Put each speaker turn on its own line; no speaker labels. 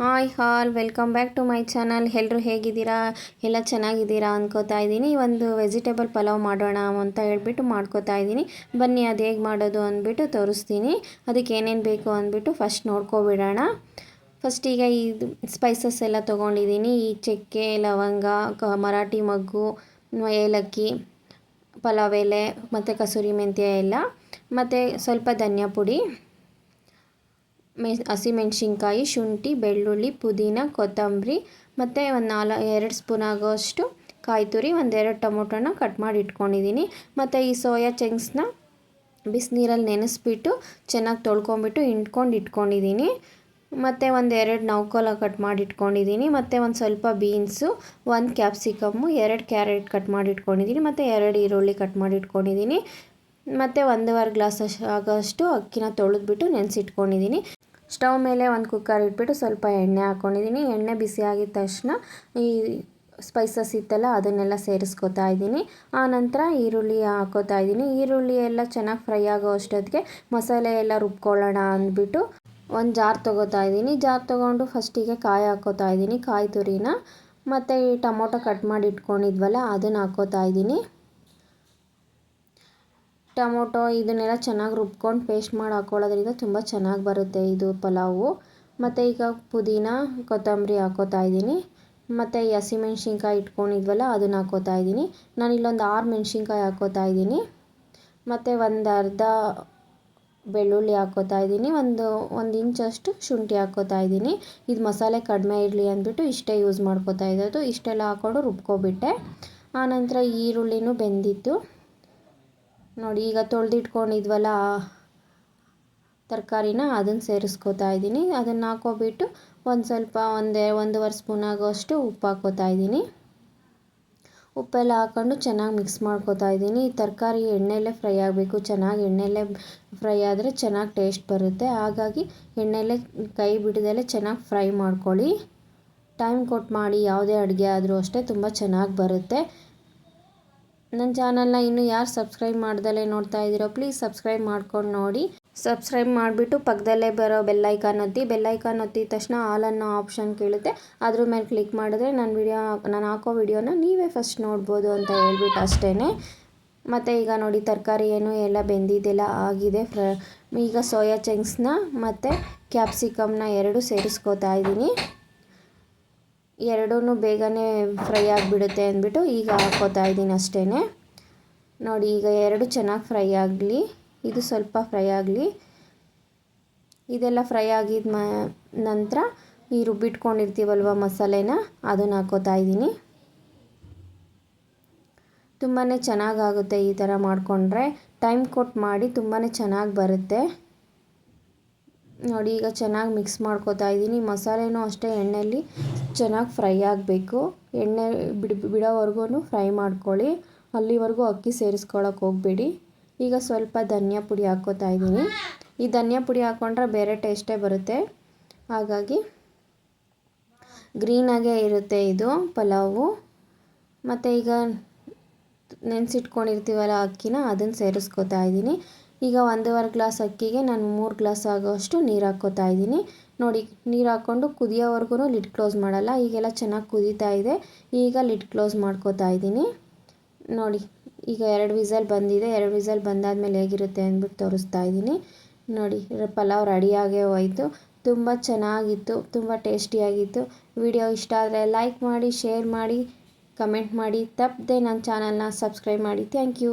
Hi all, welcome back to my channel. ಎಲ್ಲರೂ ಹೇಗಿದ್ದೀರಾ? ಎಲ್ಲ ಚೆನ್ನಾಗಿದ್ದೀರಾ ಅನ್ಕೋತಾ ಇದ್ದೀನಿ. ಒಂದು ವೆಜಿಟೇಬಲ್ ಪಲಾವ್ ಮಾಡೋಣ ಅಂತ ಹೇಳ್ಬಿಟ್ಟು ಮಾಡ್ಕೋತಾ ಇದ್ದೀನಿ. ಬನ್ನಿ, ಅದು ಹೇಗೆ ಮಾಡೋದು ಅಂದ್ಬಿಟ್ಟು ತೋರಿಸ್ತೀನಿ. ಅದಕ್ಕೆ ಏನೇನು ಬೇಕು ಅಂದ್ಬಿಟ್ಟು ಫಸ್ಟ್ ನೋಡ್ಕೊಬಿಡೋಣ. ಫಸ್ಟ್ ಈಗ ಇದು ಸ್ಪೈಸಸ್ ಎಲ್ಲ ತೊಗೊಂಡಿದ್ದೀನಿ. ಈ ಚಕ್ಕೆ, ಲವಂಗ, ಕ, ಮರಾಠಿ ಮಗ್ಗು, ಏಲಕ್ಕಿ, ಪಲಾವ್ ಎಲೆ, ಮತ್ತು ಕಸೂರಿ ಮೆಂತ್ಯ ಎಲ್ಲ. ಮತ್ತು ಸ್ವಲ್ಪ ಧನಿಯಾ ಪುಡಿ ಮೆ ಹಸಿಮೆಣ್ಸಿನ್ಕಾಯಿ ಶುಂಠಿ, ಬೆಳ್ಳುಳ್ಳಿ, ಪುದೀನ, ಕೊತ್ತಂಬರಿ ಮತ್ತು ಒಂದು ನಾಲ್, ಎರಡು ಸ್ಪೂನ್ ಆಗೋಷ್ಟು ಕಾಯಿ ತುರಿ ಒಂದೆರಡು ಟೊಮೊಟೊನ ಕಟ್ ಮಾಡಿ ಇಟ್ಕೊಂಡಿದ್ದೀನಿ ಮತ್ತು ಈ ಸೋಯಾ ಚಂಕ್ಸ್ನ ಬಿಸಿನೀರಲ್ಲಿ ನೆನೆಸ್ಬಿಟ್ಟು ಚೆನ್ನಾಗಿ ತೊಳ್ಕೊಂಬಿಟ್ಟು ಹಿಂಡ್ಕೊಂಡು ಇಟ್ಕೊಂಡಿದ್ದೀನಿ ಮತ್ತು ಒಂದು ಎರಡು ನೌಕೋಲ ಕಟ್ ಮಾಡಿ ಇಟ್ಕೊಂಡಿದ್ದೀನಿ ಮತ್ತು ಒಂದು ಸ್ವಲ್ಪ ಬೀನ್ಸು, ಒಂದು ಕ್ಯಾಪ್ಸಿಕಮ್ಮು, ಎರಡು ಕ್ಯಾರೆಟ್ ಕಟ್ ಮಾಡಿ ಇಟ್ಕೊಂಡಿದ್ದೀನಿ ಮತ್ತು ಎರಡು ಈರುಳ್ಳಿ ಕಟ್ ಮಾಡಿ ಇಟ್ಕೊಂಡಿದ್ದೀನಿ ಮತ್ತು ಒಂದೂವರೆ ಗ್ಲಾಸ್ ಆಗೋಷ್ಟು ಅಕ್ಕಿನ ತೊಳೆದ್ಬಿಟ್ಟು ನೆನೆಸಿಟ್ಕೊಂಡಿದ್ದೀನಿ ಸ್ಟವ್ ಮೇಲೆ ಒಂದು ಕುಕ್ಕರ್ ಇಟ್ಬಿಟ್ಟು ಸ್ವಲ್ಪ ಎಣ್ಣೆ ಹಾಕ್ಕೊಂಡಿದ್ದೀನಿ ಎಣ್ಣೆ ಬಿಸಿ ಆಗಿದ ತಕ್ಷಣ ಈ ಸ್ಪೈಸಸ್ ಇತ್ತಲ್ಲ, ಅದನ್ನೆಲ್ಲ ಸೇರಿಸ್ಕೊತಾ ಇದ್ದೀನಿ. ಆನಂತರ ಈರುಳ್ಳಿ ಹಾಕೋತಾ ಇದ್ದೀನಿ. ಈರುಳ್ಳಿ ಎಲ್ಲ ಚೆನ್ನಾಗಿ ಫ್ರೈ ಆಗೋ ಅಷ್ಟೊತ್ತಿಗೆ ಮಸಾಲೆ ಎಲ್ಲ ರುಬ್ಕೊಳ್ಳೋಣ ಅಂದ್ಬಿಟ್ಟು ಒಂದು ಜಾರ್ ತೊಗೋತಾ ಇದ್ದೀನಿ. ಜಾರ್ ತೊಗೊಂಡು ಫಸ್ಟಿಗೆ ಕಾಯಿ ಹಾಕೋತಾ ಇದ್ದೀನಿ, ಕಾಯಿ ತುರಿನ. ಮತ್ತು ಈ ಟೊಮೊಟೊ ಕಟ್ ಮಾಡಿ ಇಟ್ಕೊಂಡಿದ್ವಲ್ಲ, ಅದನ್ನು ಹಾಕೋತಾ ಇದ್ದೀನಿ. ಟೊಮೊಟೊ ಇದನ್ನೆಲ್ಲ ಚೆನ್ನಾಗಿ ರುಬ್ಕೊಂಡು ಪೇಸ್ಟ್ ಮಾಡಿ ಹಾಕ್ಕೊಳ್ಳೋದ್ರಿಂದ ತುಂಬ ಚೆನ್ನಾಗಿ ಬರುತ್ತೆ ಇದು ಪಲಾವು. ಮತ್ತು ಈಗ ಪುದೀನ, ಕೊತ್ತಂಬರಿ ಹಾಕೋತಾ ಇದ್ದೀನಿ. ಮತ್ತು ಹಸಿಮೆಣ್ಸಿನ್ಕಾಯಿ ಇಟ್ಕೊಂಡಿದ್ವಲ್ಲ, ಅದನ್ನು ಹಾಕೋತಾ ಇದ್ದೀನಿ. ನಾನು ಇಲ್ಲೊಂದು ಆರು ಮೆಣ್ಸಿನ್ಕಾಯಿ ಹಾಕೋತಾ ಇದ್ದೀನಿ. ಮತ್ತು ಒಂದು ಅರ್ಧ ಬೆಳ್ಳುಳ್ಳಿ ಹಾಕೋತಾ ಇದ್ದೀನಿ. ಒಂದು ಒಂದು ಇಂಚಷ್ಟು ಶುಂಠಿ ಹಾಕೋತಾ ಇದ್ದೀನಿ. ಇದು ಮಸಾಲೆ ಕಡಿಮೆ ಇರಲಿ ಅಂದ್ಬಿಟ್ಟು ಇಷ್ಟೇ ಯೂಸ್ ಮಾಡ್ಕೋತಾ ಇರೋದು. ಇಷ್ಟೆಲ್ಲ ಹಾಕ್ಕೊಂಡು ರುಬ್ಕೊಬಿಟ್ಟೆ. ಆನಂತರ ಈರುಳ್ಳಿನೂ ಬೆಂದಿತ್ತು. ನೋಡಿ, ಈಗ ತೊಳೆದಿಟ್ಕೊಂಡಿದ್ವಲ್ಲ ತರಕಾರಿನ, ಅದನ್ನು ಸೇರಿಸ್ಕೋತಾ ಇದ್ದೀನಿ. ಅದನ್ನು ಹಾಕೋಬಿಟ್ಟು ಒಂದು ಸ್ವಲ್ಪ ಒಂದೇ ಒಂದೂವರೆ ಸ್ಪೂನ್ ಆಗೋಷ್ಟು ಉಪ್ಪು ಹಾಕೋತಾ ಇದ್ದೀನಿ. ಉಪ್ಪೆಲ್ಲ ಹಾಕ್ಕೊಂಡು ಚೆನ್ನಾಗಿ ಮಿಕ್ಸ್ ಮಾಡ್ಕೋತಾ ಇದ್ದೀನಿ. ಈ ತರಕಾರಿ ಎಣ್ಣೆಲೇ ಫ್ರೈ ಆಗಬೇಕು. ಚೆನ್ನಾಗಿ ಎಣ್ಣೆಲೇ ಫ್ರೈ ಆದರೆ ಚೆನ್ನಾಗಿ ಟೇಸ್ಟ್ ಬರುತ್ತೆ. ಹಾಗಾಗಿ ಎಣ್ಣೆಲೇ ಕೈ ಬಿಡದಲ್ಲೇ ಚೆನ್ನಾಗಿ ಫ್ರೈ ಮಾಡ್ಕೊಳ್ಳಿ. ಟೈಮ್ ಕೊಟ್ಟು ಮಾಡಿ, ಯಾವುದೇ ಅಡುಗೆ ಆದರೂ ಅಷ್ಟೇ ತುಂಬ ಚೆನ್ನಾಗಿ ಬರುತ್ತೆ. ನನ್ನ ಚಾನಲ್ನ ಇನ್ನೂ ಯಾರು ಸಬ್ಸ್ಕ್ರೈಬ್ ಮಾಡ್ದಲೇ ನೋಡ್ತಾ ಇದ್ದೀರೋ ಪ್ಲೀಸ್ ಸಬ್ಸ್ಕ್ರೈಬ್ ಮಾಡ್ಕೊಂಡು ನೋಡಿ. ಸಬ್ಸ್ಕ್ರೈಬ್ ಮಾಡಿಬಿಟ್ಟು ಪಕ್ಕದಲ್ಲೇ ಬರೋ ಬೆಲ್ಲೈಕಾನ್ ಒತ್ತಿ. ಬೆಲ್ಲೈಕಾನ್ ಒತ್ತಿದ ತಕ್ಷಣ ಆಲ್ ಅನ್ನೋ ಆಪ್ಷನ್ ಕೇಳುತ್ತೆ. ಅದ್ರ ಮೇಲೆ ಕ್ಲಿಕ್ ಮಾಡಿದ್ರೆ ನನ್ನ ವಿಡಿಯೋ ನಾನು ಹಾಕೋ ವಿಡಿಯೋನ ನೀವೇ ಫಸ್ಟ್ ನೋಡ್ಬೋದು ಅಂತ ಹೇಳ್ಬಿಟ್ಟು ಅಷ್ಟೇ ಮತ್ತು ಈಗ ನೋಡಿ ತರಕಾರಿ ಏನು ಎಲ್ಲ ಬೆಂದಿದ್ದೆಲ್ಲ ಆಗಿದೆ. ಫ್ರ, ಈಗ ಸೋಯಾ ಚಂಕ್ಸ್ನ ಮತ್ತು ಕ್ಯಾಪ್ಸಿಕಮ್ನ ಎರಡು ಸೇರಿಸ್ಕೋತಾ ಇದ್ದೀನಿ. ಎರಡೂ ಬೇಗನೆ ಫ್ರೈ ಆಗಿಬಿಡುತ್ತೆ ಅಂದ್ಬಿಟ್ಟು ಈಗ ಹಾಕೋತಾ ಇದ್ದೀನಿ ಅಷ್ಟೇ ನೋಡಿ, ಈಗ ಎರಡು ಚೆನ್ನಾಗಿ ಫ್ರೈ ಆಗಲಿ, ಇದು ಸ್ವಲ್ಪ ಫ್ರೈ ಆಗಲಿ. ಇದೆಲ್ಲ ಫ್ರೈ ಆಗಿದ ನಂತರ ಈ ರುಬ್ಬಿಟ್ಕೊಂಡಿರ್ತೀವಲ್ವ ಮಸಾಲೆನ, ಅದನ್ನು ಹಾಕೋತಾ ಇದ್ದೀನಿ. ತುಂಬಾ ಚೆನ್ನಾಗಾಗುತ್ತೆ ಈ ಥರ ಮಾಡಿಕೊಂಡ್ರೆ. ಟೈಮ್ ಕೊಟ್ಟು ಮಾಡಿ ತುಂಬಾ ಚೆನ್ನಾಗಿ ಬರುತ್ತೆ. ನೋಡಿ, ಈಗ ಚೆನ್ನಾಗಿ ಮಿಕ್ಸ್ ಮಾಡ್ಕೋತಾ ಇದ್ದೀನಿ. ಮಸಾಲೆನೂ ಅಷ್ಟೇ ಎಣ್ಣೆಯಲ್ಲಿ ಚೆನ್ನಾಗಿ ಫ್ರೈ ಆಗಬೇಕು. ಎಣ್ಣೆ ಬಿಡ್ ಬಿಡೋವರೆಗೂ ಫ್ರೈ ಮಾಡ್ಕೊಳ್ಳಿ. ಅಲ್ಲಿವರೆಗೂ ಅಕ್ಕಿ ಸೇರಿಸ್ಕೊಳಕ್ಕೆ ಹೋಗಬೇಡಿ. ಈಗ ಸ್ವಲ್ಪ ಧನಿಯಾ ಪುಡಿ ಹಾಕ್ಕೋತಾ ಇದ್ದೀನಿ. ಈ ಧನಿಯಾ ಪುಡಿ ಹಾಕ್ಕೊಂಡ್ರೆ ಬೇರೆ ಟೇಸ್ಟೇ ಬರುತ್ತೆ. ಹಾಗಾಗಿ ಗ್ರೀನಾಗೆ ಇರುತ್ತೆ ಇದು ಪಲಾವು. ಮತ್ತು ಈಗ ನೆನೆಸಿಟ್ಕೊಂಡಿರ್ತೀವಲ್ಲ ಅಕ್ಕಿನ, ಅದನ್ನು ಸೇರಿಸ್ಕೊತಾ ಇದ್ದೀನಿ. ಈಗ ಒಂದೂವರೆ ಗ್ಲಾಸ್ ಅಕ್ಕಿಗೆ ನಾನು ಮೂರು ಗ್ಲಾಸ್ ಆಗೋಷ್ಟು ನೀರು ಹಾಕ್ಕೋತಾ ಇದ್ದೀನಿ. ನೋಡಿ, ನೀರು ಹಾಕ್ಕೊಂಡು ಕುದಿಯೋವರೆಗೂ ಲಿಡ್ ಕ್ಲೋಸ್ ಮಾಡಲ್ಲ. ಈಗೆಲ್ಲ ಚೆನ್ನಾಗಿ ಕುದೀತಾ ಇದೆ. ಈಗ ಲಿಡ್ ಕ್ಲೋಸ್ ಮಾಡ್ಕೋತಾ ಇದ್ದೀನಿ. ನೋಡಿ, ಈಗ ಎರಡು ವಿಸಲ್ ಬಂದಿದೆ. ಎರಡು ವಿಸಲ್ ಬಂದಾದಮೇಲೆ ಹೇಗಿರುತ್ತೆ ಅಂದ್ಬಿಟ್ಟು ತೋರಿಸ್ತಾ ಇದ್ದೀನಿ. ನೋಡಿ, ಪಲಾವ್ ರೆಡಿಯಾಗೇ ಹೋಯಿತು. ತುಂಬ ಚೆನ್ನಾಗಿತ್ತು. ತುಂಬ ಟೇಸ್ಟಿಯಾಗಿತ್ತು ವಿಡಿಯೋ ಇಷ್ಟ ಆದರೆ ಲೈಕ್ ಮಾಡಿ ಶೇರ್ ಮಾಡಿ ಕಮೆಂಟ್ ಮಾಡಿ. ತಪ್ಪದೆ ನನ್ನ ಚಾನಲ್ನ ಸಬ್ಸ್ಕ್ರೈಬ್ ಮಾಡಿ. Thank you